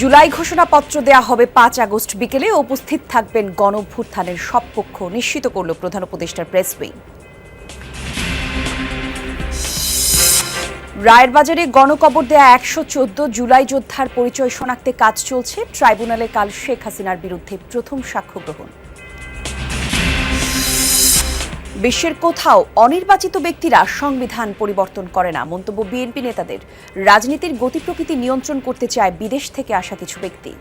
জুলাই ঘোষণাপত্র দেয়া হবে পাঁচ আগস্ট বিকেলে। উপস্থিত থাকবেন গণভ্যুত্থানের সব পক্ষ, নিশ্চিত করল প্রধান উপদেষ্টার প্রেস উইং রায়ের বাজারে গণকবর দেয়া একশো চোদ্দ জুলাই যোদ্ধার পরিচয় শনাক্তে কাজ চলছে। ট্রাইব্যুনালে কাল শেখ হাসিনার বিরুদ্ধে প্রথম সাক্ষ্য গ্রহণ। বিশ্বের কোথাও অনির্বাচিত ব্যক্তিরা সংবিধান পরিবর্তন করে না, মন্তব্য বিএনপি নেতাদের। রাজনীতির গতি প্রকৃতি নিয়ন্ত্রণ করতে চায় বিদেশ থেকে আসা কিছু ব্যক্তি।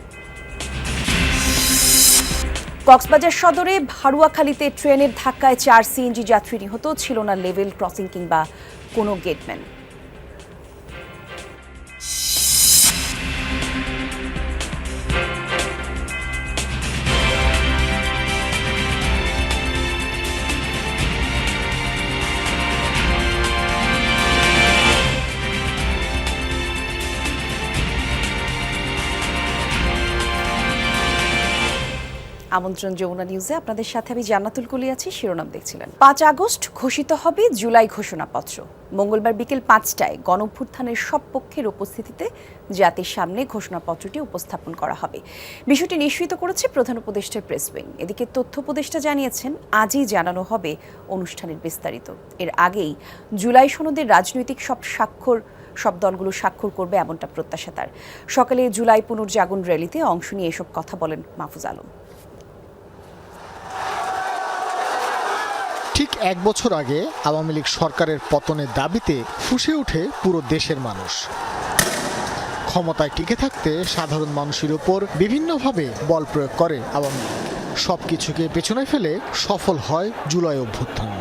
কক্সবাজার সদরে ভারুয়াখালীতে ট্রেনের ধাক্কায় চার সিএনজি যাত্রী নিহত, ছিল না লেভেল ক্রসিং কিংবা কোনো গেটম্যান। আমন্ত্রণ যমুনা নিউজে। আপনাদের সাথে আমি জান্নাতুল কুলি আছি, শিরোনাম দেখছিলেন। পাঁচ আগস্ট ঘোষিত হবে জুলাই ঘোষণাপত্র। মঙ্গলবার বিকেল পাঁচটায় গণভ্যুত্থানের সব পক্ষের উপস্থিতিতে জাতির সামনে ঘোষণাপত্রটি উপস্থাপন করা হবে। বিষয়টি নিশ্চিত করেছে প্রধান উপদেষ্টার প্রেস উইং। এদিকে তথ্য উপদেষ্টা জানিয়েছেন, আজই জানানো হবে অনুষ্ঠানের বিস্তারিত। এর আগেই জুলাই সনদের রাজনৈতিক সব স্বাক্ষর, সব দলগুলো স্বাক্ষর করবে এমনটা প্রত্যাশা তার। সকালে জুলাই পুনর্জাগরণ র্যালিতে অংশ নিয়ে এসব কথা বলেন মাহফুজ আলম ঠিক এক বছর আগে আওয়ামী লীগ সরকারের পতনের দাবিতে ফুসে ওঠে পুরো দেশের মানুষ। ক্ষমতায় টিকে থাকতে সাধারণ মানুষের উপর বিভিন্নভাবে বল প্রয়োগ করে আওয়ামী লীগ। সব কিছুকে পেছনে ফেলে সফল হয় জুলাই অভ্যুত্থান।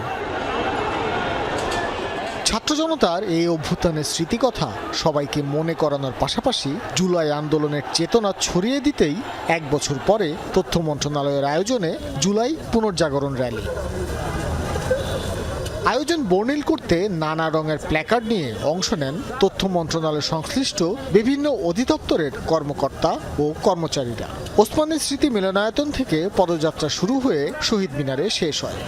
ছাত্র জনতার এই অভ্যুত্থানের স্মৃতিকথা সবাইকে মনে করানোর পাশাপাশি জুলাই আন্দোলনের চেতনা ছড়িয়ে দিতেই এক বছর পরে তথ্য মন্ত্রণালয়ের আয়োজনে জুলাই পুনর্জাগরণ র্যালি। আয়োজন বর্ণিল করতে নানা রঙের প্ল্যাকার্ড নিয়ে অংশ নেন তথ্য মন্ত্রণালয়ের সংশ্লিষ্ট বিভিন্ন অধিদপ্তরের কর্মকর্তা ও কর্মচারীরা। ওসমানের স্মৃতি মিলনায়তন থেকে পদযাত্রা শুরু হয়ে শহীদ মিনারে শেষ হয়।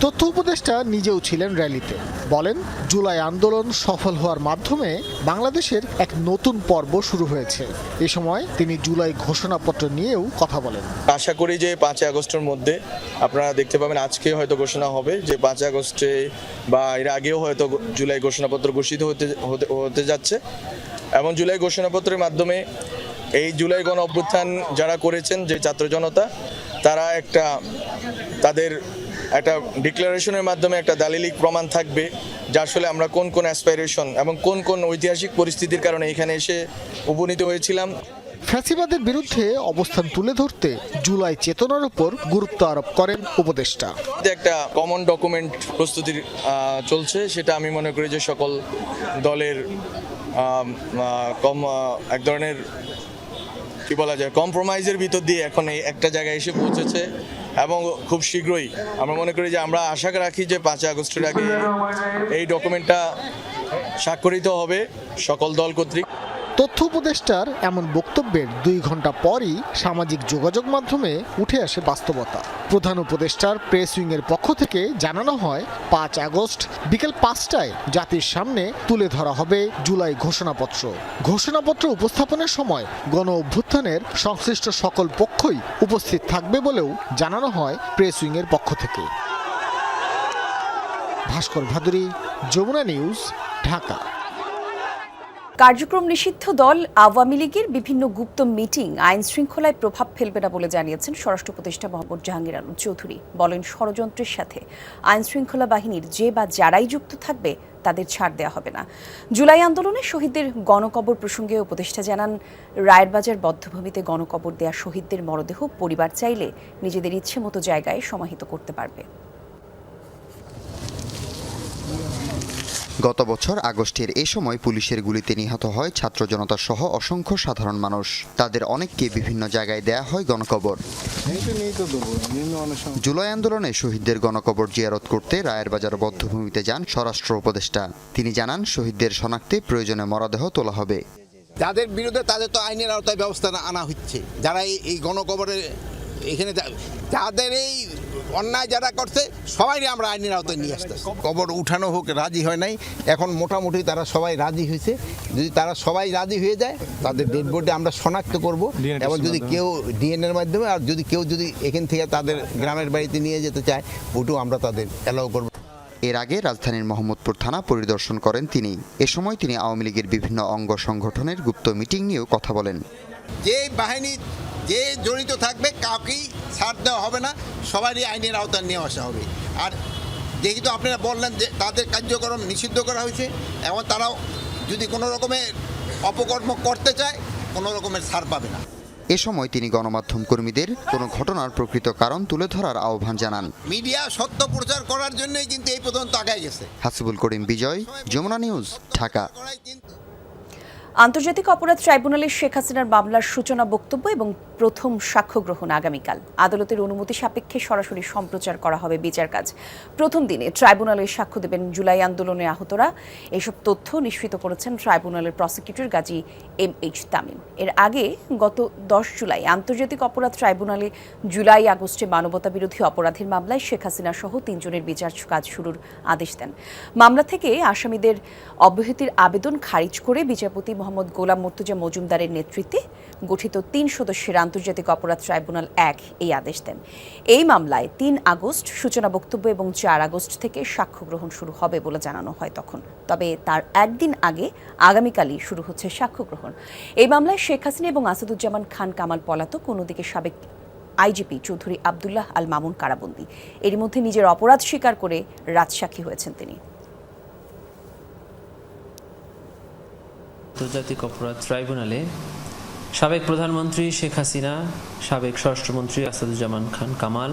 তথ্য উপদেষ্টা নিজেও ছিলেন র্যালিতে। বলেন, জুলাই আন্দোলন সফল হওয়ার মাধ্যমে বাংলাদেশের এক নতুন পর্ব শুরু হয়েছে। এ সময় তিনি জুলাই ঘোষণাপত্র নিয়েও কথা বলেন। আশা করি যে পাঁচই আগস্টের মধ্যে আপনারা দেখতে পাবেন, আজকে হয়তো ঘোষণা হবে যে পাঁচই আগস্টে বা এর আগেও হয়তো জুলাই ঘোষণাপত্র ঘোষিত হতে হতে যাচ্ছে। এবং জুলাই ঘোষণাপত্রের মাধ্যমে এই জুলাই গণ অভ্যুত্থান যারা করেছেন যে ছাত্র জনতা, তারা একটা তাদের একটা ডিক্লারেশনের মাধ্যমে একটা দালিলিক প্রমাণ থাকবে যে আসলে আমরা কোন কোন অ্যাসপাইরেশন এবং কোন কোন ঐতিহাসিক পরিস্থিতির কারণে এখানে এসে উপনীত হয়েছিলাম। ফ্যাসিবাদের বিরুদ্ধে অবস্থান তুলে ধরতে জুলাই চেতনার উপর গুরুত্ব আরোপ করেন উপদেষ্টা। একটা কমন ডকুমেন্ট প্রস্তুতির চলছে সেটা আমি মনে করি যে সকল দলের কম এক ধরনের কি বলা যায় কম্প্রোমাইজের ভিতর দিয়ে এখন এই একটা জায়গায় এসে পৌঁছেছে। এবং খুব শীঘ্রই আমরা মনে করি যে আমরা আশা রাখি যে পাঁচই আগস্টের আগে এই ডকুমেন্টটা স্বাক্ষরিত হবে সকল দল কর্তৃক। তথ্য উপদেষ্টার এমন বক্তব্যের দুই ঘণ্টা পরই সামাজিক যোগাযোগ মাধ্যমে উঠে আসে বাস্তবতা। প্রধান উপদেষ্টার প্রেস উইংয়ের পক্ষ থেকে জানানো হয়, পাঁচ আগস্ট বিকেল পাঁচটায় জাতির সামনে তুলে ধরা হবে জুলাই ঘোষণাপত্র। ঘোষণাপত্র উপস্থাপনের সময় গণ অভ্যুত্থানের সংশ্লিষ্ট সকল পক্ষই উপস্থিত থাকবে বলেও জানানো হয় প্রেস উইংয়ের পক্ষ থেকে। ভাস্কর ভাদুরী, যমুনা নিউজ, ঢাকা। কার্যক্রম নিষিদ্ধ দল আওয়ামী লীগের বিভিন্ন গুপ্ত মিটিং। আইন শৃঙ্খলায় প্রভাব ফেলবে না বলে জানিয়েছেন স্বরাষ্ট্র উপদেষ্টা মোহাম্মদ জাহাঙ্গীর আলম চৌধুরী। বলেন, ষড়যন্ত্রের সাথে আইন শৃঙ্খলা বাহিনীর যে বা যারাই যুক্ত থাকবে, তাদের ছাড় দেওয়া হবে না। জুলাই আন্দোলনে শহীদদের গণকবর প্রসঙ্গে উপদেষ্টা জানান রায়ের বাজার বদ্ধভূমিতে গণকবর দেয়া শহীদদের মরদেহ পরিবার চাইলে নিজেদের ইচ্ছে মতো জায়গায় সমাহিত করতে পারবে। গত বছর আগস্টের এ সময় পুলিশের গুলিতে নিহত হয় ছাত্র জনতা সহ অসংখ্য সাধারণ মানুষ। তাদের অনেককে বিভিন্ন জায়গায় দেয়া হয় গণকবর। জুলাই আন্দোলনে শহীদদের গণকবর জিয়ারত করতে রায়ের বাজার বদ্ধভূমিতে যান স্বরাষ্ট্র উপদেষ্টা। তিনি জানান, শহীদদের শনাক্তে প্রয়োজনে মরদেহ তোলা হবে। যাদের বিরুদ্ধে তাদের তো আইনের আওতায় ব্যবস্থা আনা হচ্ছে। যারা এই- গণকবরে এখানে যাদের এই অন্যায় যারা করছে সবাই আমরা আইনের আওতায় নিয়ে আসতে কবর উঠানো হোক রাজি হয় নাই এখন মোটামুটি তারা সবাই রাজি হয়েছে। যদি তারা সবাই রাজি হয়ে যায় তাদের ডেড বডি আমরা শনাক্ত করব। এবং যদি কেউ ডিএনএর মাধ্যমে আর যদি কেউ যদি এখান থেকে তাদের গ্রামের বাড়িতে নিয়ে যেতে চায় ওটাও আমরা তাদের অ্যালাউ করব। এর আগে রাজধানীর মোহাম্মদপুর থানা পরিদর্শন করেন তিনি। এ সময় তিনি আওয়ামী লীগের বিভিন্ন অঙ্গ সংগঠনের গুপ্ত মিটিং নিয়েও কথা বলেন। যে বাহিনী যে জড়িত থাকবে কাউকেই ছাড় দেওয়া হবে না। সবারই আইনের আওতায় নিয়ে আসা হবে। আর যেহেতু আপনারা বললেন যে তাদের কার্যক্রম নিষিদ্ধ করা হয়েছে এবং তারাও যদি কোনো রকমের অপকর্ম করতে চায় কোনো রকমের ছাড় পাবে না। এ সময় তিনি গণমাধ্যম কর্মীদের কোনো ঘটনার প্রকৃত কারণ তুলে ধরার আহ্বান জানান। মিডিয়া সত্য প্রচার করার জন্যই কিন্তু এই পর্যন্ত আগায় গেছে। হাসিবুল করিম বিজয় যমুনা নিউজ ঢাকা। আন্তর্জাতিক অপরাধ ট্রাইব্যুনালের শেখ হাসিনার মামলার সূচনা বক্তব্য এবং প্রথম সাক্ষ্য গ্রহণ আগামীকাল। আদালতের অনুমতি সাপেক্ষে সরাসরি সম্প্রচার করা হবে বিচার কাজ। প্রথম দিনে ট্রাইব্যুনালে সাক্ষ্য দেবেন জুলাই আন্দোলনে আহতরা। এসব তথ্য নিশ্চিত করেছেন ট্রাইব্যুনালের prosecutor Gazi M H Tamim. এর আগে গত দশ জুলাই আন্তর্জাতিক অপরাধ ট্রাইব্যুনালে জুলাই আগস্টে মানবতা বিরোধী অপরাধের মামলায় শেখ হাসিনা সহ তিনজনের বিচার কাজ শুরুর আদেশ দেন। মামলা থেকে আসামিদের অব্যাহতির আবেদন খারিজ করে বিচারপতি মোহাম্মদ গোলাম মর্তুজা মজুমদারের নেতৃত্বে গঠিত তিন সদস্যের আন্তর্জাতিক অপরাধ ট্রাইব্যুনাল এক এই আদেশ দেন। এই মামলায় তিন আগস্ট সূচনা বক্তব্য এবং চার আগস্ট থেকে সাক্ষ্য গ্রহণ শুরু হবে বলে জানানো হয় তখন। তবে তার একদিন আগে আগামীকালই শুরু হচ্ছে সাক্ষ্য গ্রহণ। এই মামলায় শেখ হাসিনা এবং আসাদুজ্জামান খান, কামাল পলাতক, অন্যদিকে সাবেক আইজিপি চৌধুরী আবদুল্লাহ আল মামুন কারাবন্দী। এরই মধ্যে নিজের অপরাধ স্বীকার করে রাজসাক্ষী হয়েছেন তিনি। আন্তর্জাতিক অপরাধ ট্রাইব্যুনালে সাবেক প্রধানমন্ত্রী শেখ হাসিনা, সাবেক স্বরাষ্ট্রমন্ত্রী আসাদুজ্জামান খান কামাল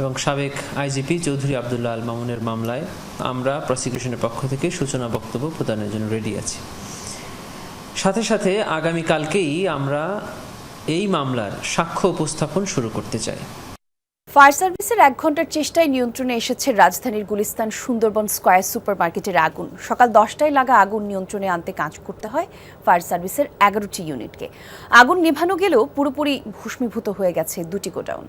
এবং সাবেক আইজিপি চৌধুরী আবদুল্লাহ আল মামুনের মামলায় আমরা প্রসিকিউশনের পক্ষ থেকে সূচনা বক্তব্য প্রদানের জন্য রেডি আছি। সাথে সাথে আগামীকালকেই আমরা এই মামলার সাক্ষ্য উপস্থাপন শুরু করতে চাই। ফায়ার সার্ভিসের এক ঘণ্টার চেষ্টায় নিয়ন্ত্রণে এসেছে রাজধানীর গুলিস্তান সুন্দরবন স্কয়ার মার্কেটের আগুন। সকাল দশটায় লাগা আগুন নিয়ন্ত্রণে আনতে কাজ করতে হয় ফায়ার সার্ভিসের এগারোটি ইউনিটকে। আগুন নেভানো গেলেও পুরোপুরি ভূষ্মীভূত হয়ে গেছে দুটি গোডাউন।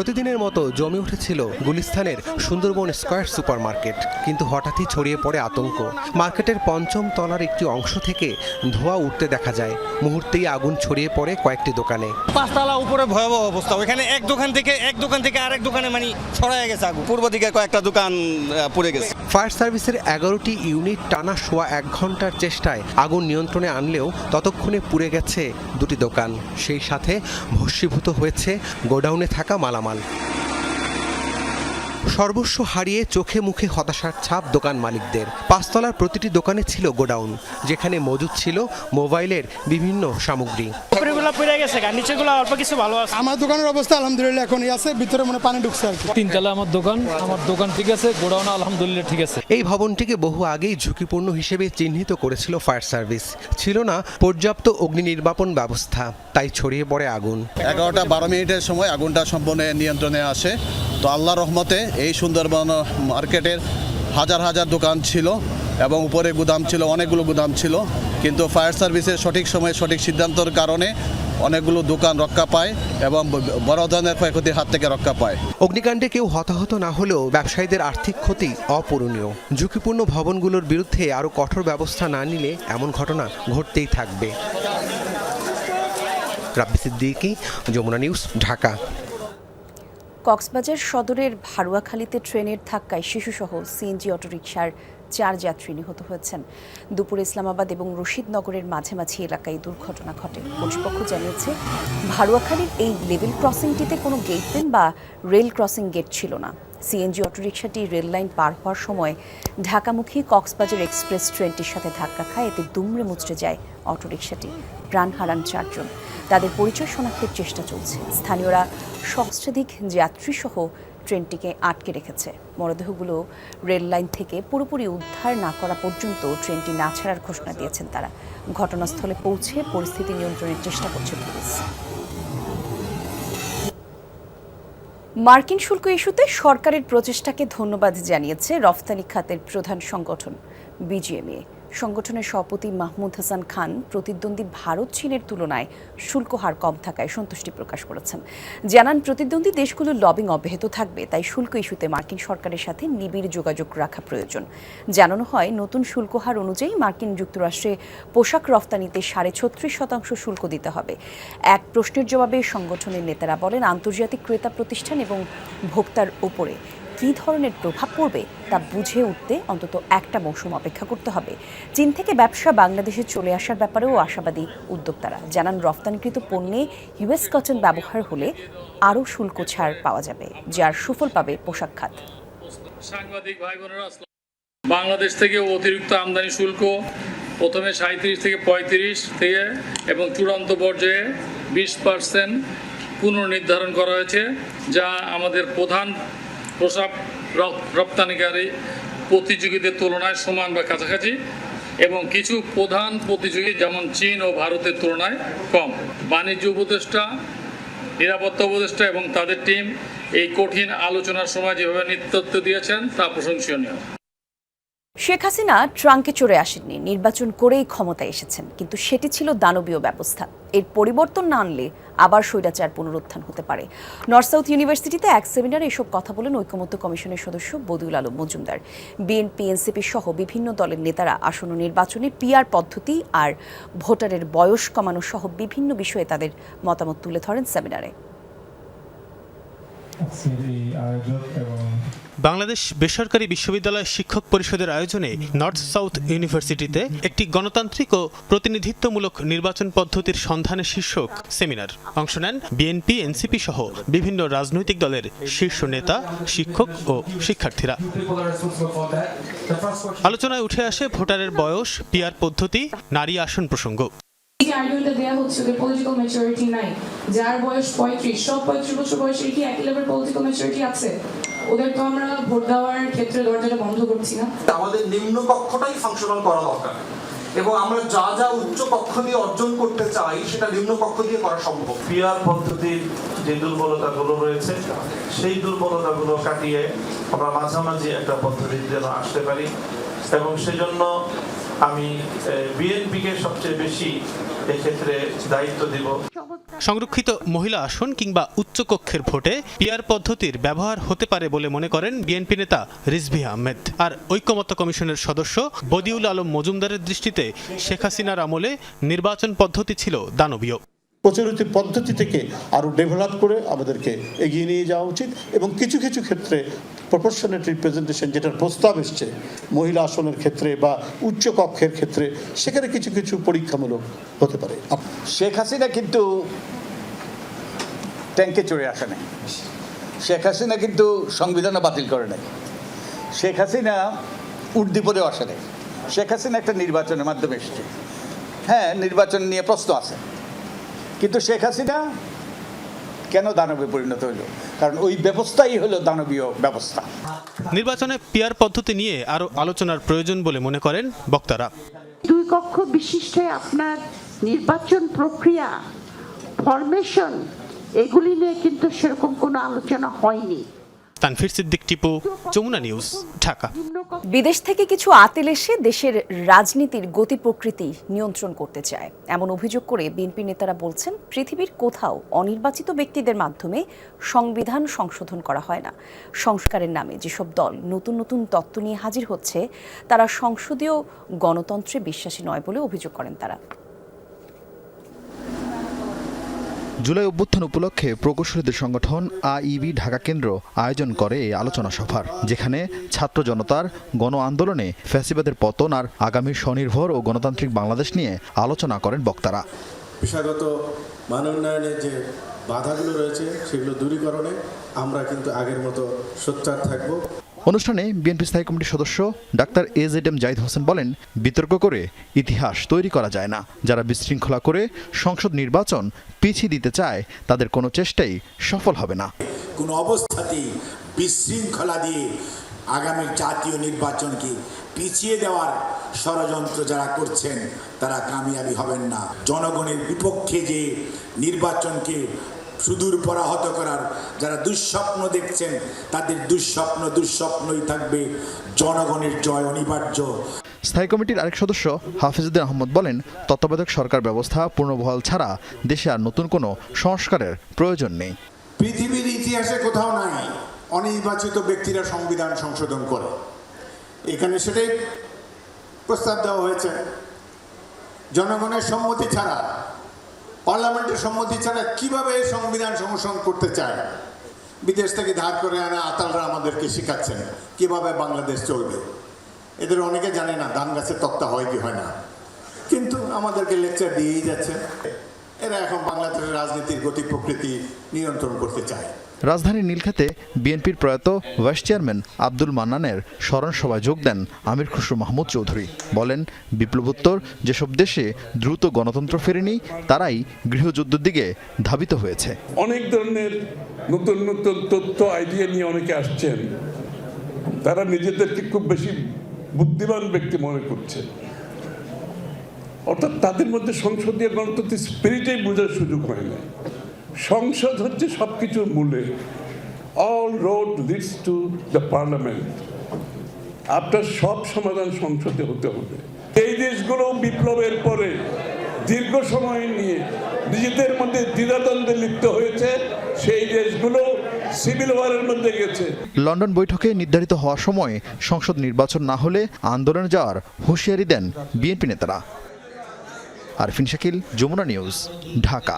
প্রতিদিনের মতো জমে উঠেছিল গুলিস্তানের সুন্দরবন স্কয়ার সুপারমার্কেট কিন্তু হঠাৎই ছড়িয়ে পড়ে আতঙ্ক। মার্কেটের পঞ্চম তলার একটি অংশ থেকে ধোঁয়া উঠতে দেখা যায়। মুহূর্তেই আগুন ছড়িয়ে পড়ে কয়েকটি দোকানে। পাঁচতলা উপরে ভয়াবহ অবস্থা। ওখানে এক দোকান থেকে এক দোকান থেকে আরেক দোকানে মানে ছড়ায় গেছে আগুন। পূর্ব দিকে কয়েকটা দোকান পুড়ে গেছে। ফায়ার সার্ভিসের এগারোটি ইউনিট টানা সোয়া এক ঘণ্টার চেষ্টায় আগুন নিয়ন্ত্রণে আনলেও ততক্ষণে পুড়ে গেছে দুটি দোকান। সেই সাথে ভস্মীভূত হয়েছে গোডাউনে থাকা মালামাল। mal. সর্বস্ব হারিয়ে চোখে মুখে হতাশার ছাপ দোকান মালিকদের। পাঁচতলার প্রতিটি দোকানে ছিল গোডাউন যেখানে মজুদ ছিল মোবাইলের বিভিন্ন সামগ্রী। পড়ে গেছে নিচেগুলো অল্প কিছু ভালো আছে। আমার দোকানের অবস্থা আলহামদুলিল্লাহ এখনই আছে ভিতরে মনে পানি ঢুকছে আর তিনতলা আমার দোকান আমার দোকান ঠিক আছে গোডাউন আলহামদুলিল্লাহ ঠিক আছে। এই ভবনটিকে বহু আগেই ঝুঁকিপূর্ণ হিসেবে চিহ্নিত করেছিল ফায়ার সার্ভিস। ছিল না পর্যাপ্ত অগ্নি নির্বাপন ব্যবস্থা তাই ছড়িয়ে পড়ে আগুন। এগারোটা বারো মিনিটের সময় আগুনটা সম্পূর্ণ নিয়ন্ত্রণে আসে। তো আল্লাহ রহমতে এই সুন্দরবন মার্কেটের হাজার হাজার দোকান ছিল এবং উপরে গুদাম ছিল, অনেকগুলো গুদাম ছিল। কিন্তু ফায়ার সার্ভিসের সঠিক সময়ে সঠিক সিদ্ধান্তর কারণে অনেকগুলো দোকান রক্ষা পায় এবং বড় ধরনের ক্ষয়ক্ষতির হাত থেকে রক্ষা পায়। অগ্নিকাণ্ডে কেউ হতাহত না হলেও ব্যবসায়ীদের আর্থিক ক্ষতি অপূরণীয়। ঝুঁকিপূর্ণ ভবনগুলোর বিরুদ্ধে আরও কঠোর ব্যবস্থা না নিলে এমন ঘটনা ঘটতেই থাকবে। রাব্বি সিদ্দিকি, যমুনা নিউজ, ঢাকা। কক্সবাজার সদরের ভারুয়াখালীতে ট্রেনের ধাক্কায় শিশুসহ সিএনজি অটোরিকশার চার যাত্রী নিহত হয়েছেন। দুপুর ইসলামাবাদ এবং রশিদনগরের মাঝামাঝি এলাকায় দুর্ঘটনা ঘটে। কর্তৃপক্ষ জানিয়েছে, ভারুয়াখালীর এই লেভেল ক্রসিংটিতে কোনো গেটম্যান বা রেল ক্রসিং গেট ছিল না। সিএনজি অটোরিকশাটি রেল লাইন পার হওয়ার সময় ঢাকামুখী কক্সবাজার এক্সপ্রেস ট্রেনটির সাথে ধাক্কা খায়। এতে দুমড়ে মুচড়ে যায় অটোরিকশাটি। প্রাণ হারান চারজন। তাদের পরিচয় শনাক্তের চেষ্টা চলছে। স্থানীয়রা সহস্রাধিক যাত্রীসহ ট্রেনটিকে আটকে রেখেছে। মরদেহগুলো রেল লাইন থেকে পুরোপুরি উদ্ধার না করা পর্যন্ত ট্রেনটি না ছাড়ার ঘোষণা দিয়েছেন তারা। ঘটনাস্থলে পৌঁছে পরিস্থিতি নিয়ন্ত্রণের চেষ্টা করছে পুলিশ। মার্কিন শুল্ক ইস্যুতে সরকারের প্রচেষ্টাকে ধন্যবাদ জানিয়েছে রফতানি খাতের প্রধান সংগঠন বিজিএমএ। সংগঠনের সভাপতি মাহমুদ হাসান খান প্রতিদ্বন্দ্বী ভারত চীনের তুলনায় শুল্ক হার কম থাকায় সন্তুষ্টি প্রকাশ করেছেন। জানান, প্রতিদ্বন্দ্বী দেশগুলোর লবিং অব্যাহত থাকবে, তাই শুল্ক ইস্যুতে মার্কিন সরকারের সাথে নিবিড় যোগাযোগ রাখা প্রয়োজন। জানানো হয়, নতুন শুল্ক হার অনুযায়ী মার্কিন যুক্তরাষ্ট্রে পোশাক রফতানিতে সাড়ে ছত্রিশ শতাংশ শুল্ক দিতে হবে। এক প্রশ্নের জবাবে সংগঠনের নেতারা বলেন, আন্তর্জাতিক ক্রেতা প্রতিষ্ঠান এবং ভোক্তার উপরে কী ধরনের প্রভাব পড়বে তা বুঝে উঠতে অন্তত একটা মৌসুম অপেক্ষা করতে হবে। চীন থেকে ব্যবসা বাংলাদেশে চলে আসার ব্যাপারেও আশাবাদী উদ্যোক্তারা। জানান, রফতানিকৃত পণ্যে ইউএস কটন ব্যবহার হলে আরও শুল্ক ছাড় পাওয়া যাবে, যার সুফল পাবে পোশাক খাত। বাংলাদেশ থেকে অতিরিক্ত আমদানি শুল্ক প্রথমে সাঁত্রিশ থেকে পঁয়ত্রিশ থেকে এবং চূড়ান্ত পর্যায়ে বিশ পার্সেন্ট পুনর্নির্ধারণ করা হয়েছে, যা আমাদের প্রধান পোশাক রপ্তানিকারী প্রতিযোগীদের তুলনায় সমান বা কাছাকাছি এবং কিছু প্রধান প্রতিযোগী যেমন চীন ও ভারতের তুলনায় কম। বাণিজ্য উপদেষ্টা, নিরাপত্তা উপদেষ্টা এবং তাদের টিম এই কঠিন আলোচনার সময় যেভাবে নেতৃত্ব দিয়েছেন তা প্রশংসনীয়। শেখ হাসিনা ট্রাঙ্কে চড়ে আসেননি, নির্বাচন করেই ক্ষমতায় এসেছেন, কিন্তু সেটি ছিল দানবীয় ব্যবস্থা। এর পরিবর্তন না আনলে আবার স্বৈরাচার পুনরুত্থান হতে পারে। নর্থ সাউথ ইউনিভার্সিটিতে এক সেমিনারে এসব কথা বলেন ঐকমত্য কমিশনের সদস্য বদিউল আলম মজুমদার। বিএনপি, এনসিপি সহ বিভিন্ন দলের নেতারা আসন্ন নির্বাচনে পিআর পদ্ধতি আর ভোটারের বয়স কমানো সহ বিভিন্ন বিষয়ে তাদের মতামত তুলে ধরেন সেমিনারে। বাংলাদেশ বেসরকারি বিশ্ববিদ্যালয় শিক্ষক পরিষদের আয়োজনে নর্থ সাউথ ইউনিভার্সিটিতে একটি গণতান্ত্রিক ও প্রতিনিধিত্বমূলক নির্বাচন পদ্ধতির সন্ধানে শীর্ষক সেমিনার। অংশ নেন বিএনপি, এনসিপি সহ বিভিন্ন রাজনৈতিক দলের শীর্ষ নেতা, শিক্ষক ও শিক্ষার্থীরা। আলোচনায় উঠে আসে ভোটারের বয়স, পিয়ার পদ্ধতি, নারী আসন প্রসঙ্গ। যে আর্গুমেন্টটা দেওয়া হচ্ছে ওদের পলিটিক্যাল ম্যাচুরিটি নাই। যার বয়স পঁয়ত্রিশ সব পঁয়ত্রিশ বছর বয়সের কি একই লেভেল পলিটিক্যাল ম্যাচুরিটি আছে? ওদের তো আমরা ভোট দেওয়ার ক্ষেত্রে দরজাটা বন্ধ করছি না। আমাদের নিম্ন কক্ষটাই ফাংশনাল করা দরকার। এবং আমরা যা যা উচ্চ কক্ষ দিয়ে অর্জন করতে চাই সেটা নিম্ন কক্ষ দিয়ে করা সম্ভব। পিয়ার পদ্ধতির যে দুর্বলতাগুলো রয়েছে সেই দুর্বলতাগুলো কাটিয়ে আমরা মাঝামাঝি একটা পদ্ধতির যেন আসতে পারি। এবং সেজন্য আমি বিএনপিকে সবচেয়ে বেশি এক্ষেত্রে দায়িত্ব সংরক্ষিত মহিলা আসন কিংবা উচ্চকক্ষের ভোটে পিয়ার পদ্ধতির ব্যবহার হতে পারে বলে মনে করেন বিএনপি নেতা রিজভি আহমেদ। আর ঐক্যমত্য কমিশনের সদস্য বদিউল আলম মজুমদারের দৃষ্টিতে শেখ হাসিনার আমলে নির্বাচন পদ্ধতি ছিল দানবীয়। প্রচলিত পদ্ধতি থেকে আরও ডেভেলপ করে আমাদেরকে এগিয়ে নিয়ে যাওয়া উচিত এবং কিছু কিছু ক্ষেত্রে প্রপোর্শনেট রিপ্রেজেন্টেশন যেটার প্রস্তাব এসছে মহিলা আসনের ক্ষেত্রে বা উচ্চ কক্ষের ক্ষেত্রে, সেখানে কিছু কিছু পরীক্ষামূলক হতে পারে। শেখ হাসিনা কিন্তু ট্যাঙ্কে চড়ে আসে নাই। শেখ হাসিনা কিন্তু সংবিধানও বাতিল করে নাই। শেখ হাসিনা উর্দিপদেও আসে নাই। শেখ হাসিনা একটা নির্বাচনের মাধ্যমে এসেছে। হ্যাঁ নির্বাচন নিয়ে প্রশ্ন আছে। কিন্তু শেখ হাসিনা কেন দানবে পরিণত হলো? কারণ ওই ব্যবস্থাই হলো দানবীয় ব্যবস্থা। নির্বাচনে পিয়ার পদ্ধতি নিয়ে আরও আলোচনার প্রয়োজন বলে মনে করেন বক্তারা। দুই কক্ষ বিশিষ্ট আপনার নির্বাচন প্রক্রিয়া ফরমেশন এগুলি নিয়ে কিন্তু সেরকম কোনো আলোচনা হয়নি। তানফির সিদ্দিক টিপু, যমুনা নিউজ, ঢাকা। বিদেশ থেকে কিছু আতেল এসে দেশের রাজনীতির গতি প্রকৃতি নিয়ন্ত্রণ করতে চায়। এমন অভিযোগ করে বিএনপি নেতারা বলছেন, পৃথিবীর কোথাও অনির্বাচিত ব্যক্তিদের মাধ্যমে সংবিধান সংশোধন করা হয় না। সংস্কারের নামে যেসব দল নতুন নতুন তত্ত্ব নিয়ে হাজির হচ্ছে, তারা সংসদীয় গণতন্ত্রে বিশ্বাসী নয় বলে অভিযোগ করেন তারা। জুলাই অভ্যুত্থান উপলক্ষে প্রকৌশলীদের সংগঠন আইবি ঢাকা কেন্দ্র আয়োজন করে এই আলোচনা সভার, যেখানে ছাত্র জনতার গণ আন্দোলনে ফ্যাসিবাদের পতন আর আগামী স্বনির্ভর ও গণতান্ত্রিক বাংলাদেশ নিয়ে আলোচনা করেন বক্তারা। পেশাগত মান উন্নয়নের যে বাধাগুলো রয়েছে, সেগুলো দূরীকরণে আমরা কিন্তু আগের মতো সোচ্চার থাকব। অনুষ্ঠানে বিএনপি স্থায়ী কমিটির সদস্য doctor A Z M Zahid Hossain বলেন, বিতর্ক করে ইতিহাস তৈরি করা যায় না। যারা বিশৃঙ্খলা করে সংসদ নির্বাচন পিছিয়ে দিতে চায়, তাদের কোনো চেষ্টাই সফল হবে না। কোনো অবস্থাতেই বিশৃঙ্খলা দিয়ে আগামী জাতীয় নির্বাচনকে পিছিয়ে দেওয়ার ষড়যন্ত্র যারা করছেন, তারা কামিয়াবি হবেন না। জনগণের বিপক্ষে যে নির্বাচনকে সুদূর পরাহত করার যারা দুঃস্বপ্ন দেখছেন তাদের দুঃস্বপ্ন দুঃস্বপ্নই থাকবে জনগণের জয় অনিবার্য। স্থায়ী কমিটির আরেক সদস্য হাফিজুদ্দিন আহমদ বলেন তত্ত্বাবধায়ক সরকার ব্যবস্থা পূর্ণবহাল ছাড়া দেশে আর নতুন কোনো সংস্কারের প্রয়োজন নেই। পৃথিবীর ইতিহাসে কোথাও নাই অনির্বাচিত ব্যক্তিরা সংবিধান সংশোধন করে। এখানে সেটাই প্রস্তাব দেওয়া হয়েছে। জনগণের সম্মতি ছাড়া পার্লামেন্টের সম্মতি ছাড়া কীভাবে সংবিধান সংশোধন করতে চায়? বিদেশ থেকে ধার করে আনা আতালরা আমাদেরকে শেখাচ্ছেন, কীভাবে বাংলাদেশ চলবে। এদের অনেকে জানে না, ধান গাছের তক্তা হয় কি হয় না। কিন্তু আমাদেরকে লেকচার দিয়েই যাচ্ছে। এরা এখন বাংলাদেশের রাজনীতির গতি প্রকৃতি নিয়ন্ত্রণ করতে চায়। রাজধানীর নীলক্ষেতে বিএনপির প্রয়াত ভাইস চেয়ারম্যান আব্দুল মান্নানের স্মরণ সভায় যোগ দেন আমির খুসরু মাহমুদ চৌধুরী। বলেন, বিপ্লবোত্তর যেসব দেশে দ্রুত গণতন্ত্র ফেরেনি, তারাই গৃহযুদ্ধের দিকে ধাবিত হয়েছে। অনেক ধরনের নতুন নতুন তথ্য আইডিয়া নিয়ে অনেকে আসছেন। তারা নিজেদেরকে খুব বেশি বুদ্ধিমান ব্যক্তি মনে করছে। অর্থাৎ তাদের মধ্যে সংসদীয় গণতন্ত্রের স্পিরিটেই বোঝার সুযোগ হয় না সংসদ হচ্ছে সব কিছুর মূলে। All road leads to the parliament আপনার সব সমাধান সংসদে হতে হবে। এই দেশগুলো বিপ্লবের পরে, দীর্ঘ সময় নিয়ে নিজেদের মধ্যে দ্বিধাদ্বন্দ্বে লিপ্ত হয়েছে, সেই দেশগুলো সিভিল ওয়ারের মধ্যে গেছে। লন্ডন বৈঠকে নির্ধারিত হওয়ার সময় সংসদ নির্বাচন না হলে আন্দোলনে যাওয়ার হুঁশিয়ারি দেন বিএনপি নেতারা। আরফিন শাকিল, যমুনা নিউজ, ঢাকা।